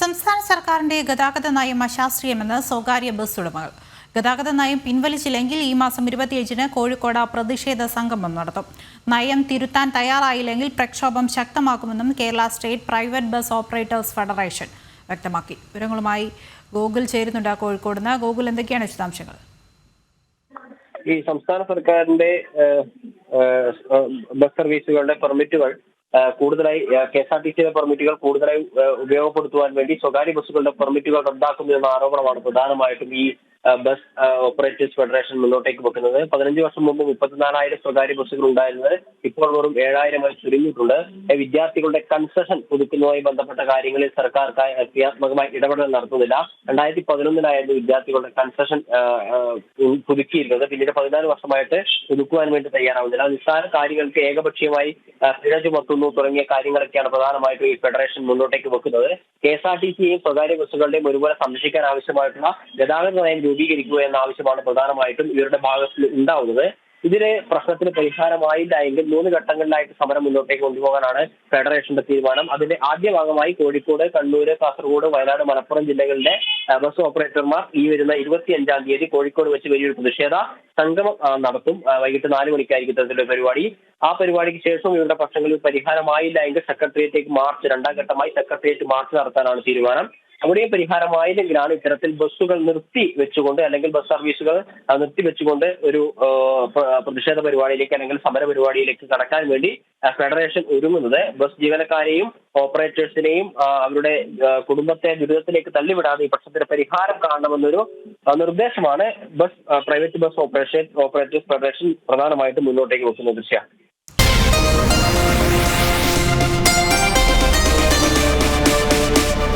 സംസ്ഥാന സർക്കാരിന്റെ ഗതാഗത നയം അശാസ്ത്രീയമെന്ന് സ്വകാര്യ ബസ് ഉടമകൾ. ഗതാഗത നയം പിൻവലിച്ചില്ലെങ്കിൽ ഈ മാസം ഇരുപത്തിയഞ്ചിന് കോഴിക്കോട് പ്രതിഷേധ സംഗമം നടത്തും. നയം തിരുത്താൻ തയ്യാറായില്ലെങ്കിൽ പ്രക്ഷോഭം ശക്തമാക്കുമെന്നും Kerala state private bus operators federation വ്യക്തമാക്കി. വിവരങ്ങളുമായി ഗൂഗിൾ ചേരുന്നുണ്ട് കോഴിക്കോട് നിന്ന്. ഗൂഗിൾ എന്തൊക്കെയാണ് വിശദാംശങ്ങൾ? ഈ സംസ്ഥാന സർക്കാരിന്റെ ബസ് സർവീസുകളുടെ പെർമിറ്റുകൾ കൂടുതലായി കെ എസ് ആർ ടി സിയുടെ പെർമിറ്റുകൾ കൂടുതലായി ഉപയോഗപ്പെടുത്തുവാൻ വേണ്ടി സ്വകാര്യ ബസ്സുകളുടെ പെർമിറ്റുകൾ റദ്ദാക്കുന്നു എന്ന ആരോപണമാണ് പ്രധാനമായിട്ടും ഈ ബസ് ഓപ്പറേറ്റേഴ്സ് ഫെഡറേഷൻ മുന്നോട്ടേക്ക് വെക്കുന്നത്. പതിനഞ്ച് വർഷം മുമ്പ് മുപ്പത്തിനാലായിരം സ്വകാര്യ ബസ്സുകൾ ഉണ്ടായിരുന്നത്. ഇപ്പോൾ വെറും ഏഴായിരമായി ചുരുങ്ങിയിട്ടുണ്ട്. വിദ്യാർത്ഥികളുടെ കൺസെഷൻ പുതുക്കുന്നതുമായി ബന്ധപ്പെട്ട കാര്യങ്ങളിൽ സർക്കാർ ക്രിയാത്മകമായി ഇടപെടൽ നടത്തുന്നില്ല. രണ്ടായിരത്തി പതിനൊന്നിലായിരുന്നു വിദ്യാർത്ഥികളുടെ കൺസെഷൻ പുതുക്കിയിരുന്നത്. പിന്നീട് പതിനാല് വർഷമായിട്ട് പുതുക്കുവാൻ വേണ്ടി തയ്യാറാവുന്നില്ല. നിസ്സാര കാര്യങ്ങൾക്ക് ഏകപക്ഷീയമായി പിഴ ചുമത്തുന്നു തുടങ്ങിയ കാര്യങ്ങളൊക്കെയാണ് പ്രധാനമായിട്ടും ഈ ഫെഡറേഷൻ മുന്നോട്ടേക്ക് വെക്കുന്നത്. കെ എസ് ആർ ടി സിയെയും സ്വകാര്യ ബസ്സുകളുടെയും ഒരുപോലെ സംരക്ഷിക്കാൻ ആവശ്യമായിട്ടുള്ള ഗതാഗത നയം രൂപീകരിക്കുക എന്ന ആവശ്യമാണ് പ്രധാനമായിട്ടും ഇവരുടെ ഭാഗത്ത് ഉണ്ടാവുന്നത്. ഇതിലെ പ്രശ്നത്തിന് പരിഹാരമായില്ല എങ്കിൽ മൂന്ന് ഘട്ടങ്ങളിലായിട്ട് സമരം മുന്നോട്ടേക്ക് കൊണ്ടുപോകാനാണ് ഫെഡറേഷന്റെ തീരുമാനം. അതിന്റെ ആദ്യ ഭാഗമായി കോഴിക്കോട് കണ്ണൂര് കാസർഗോഡ് വയനാട് മലപ്പുറം ജില്ലകളിലെ ബസ് ഓപ്പറേറ്റർമാർ ഈ വരുന്ന ഇരുപത്തിയഞ്ചാം തീയതി കോഴിക്കോട് വെച്ച് വലിയൊരു പ്രതിഷേധ സംഗമം നടത്തും. വൈകിട്ട് നാല് മണിക്കായിരിക്കും ഇത്തരത്തിലുള്ള പരിപാടി. ആ പരിപാടിക്ക് ശേഷം ഇവരുടെ പ്രശ്നങ്ങളിൽ പരിഹാരമായില്ല എങ്കിൽ സെക്രട്ടേറിയറ്റിലേക്ക് മാർച്ച് രണ്ടാം ഘട്ടമായി സെക്രട്ടേറിയറ്റ് മാർച്ച് നടത്താനാണ് തീരുമാനം. അവിടെയും പരിഹാരമായില്ലെങ്കിലാണ് ഇത്തരത്തിൽ ബസ്സുകൾ നിർത്തി വെച്ചുകൊണ്ട് അല്ലെങ്കിൽ ബസ് സർവീസുകൾ നിർത്തി വെച്ചുകൊണ്ട് ഒരു പ്രതിഷേധ പരിപാടിയിലേക്ക് അല്ലെങ്കിൽ സമര പരിപാടിയിലേക്ക് കടക്കാൻ വേണ്ടി ഫെഡറേഷൻ ഒരുങ്ങുന്നത്. ബസ് ജീവനക്കാരെയും ഓപ്പറേറ്റേഴ്സിനെയും അവരുടെ കുടുംബത്തെ ദുരിതത്തിലേക്ക് തള്ളിവിടാതെ ഈ പ്രശ്നത്തിന് പരിഹാരം കാണണമെന്നൊരു നിർദ്ദേശമാണ് bus private bus operation operators federation പ്രധാനമായിട്ടും മുന്നോട്ടേക്ക് വെക്കുന്ന ദൃശ്യം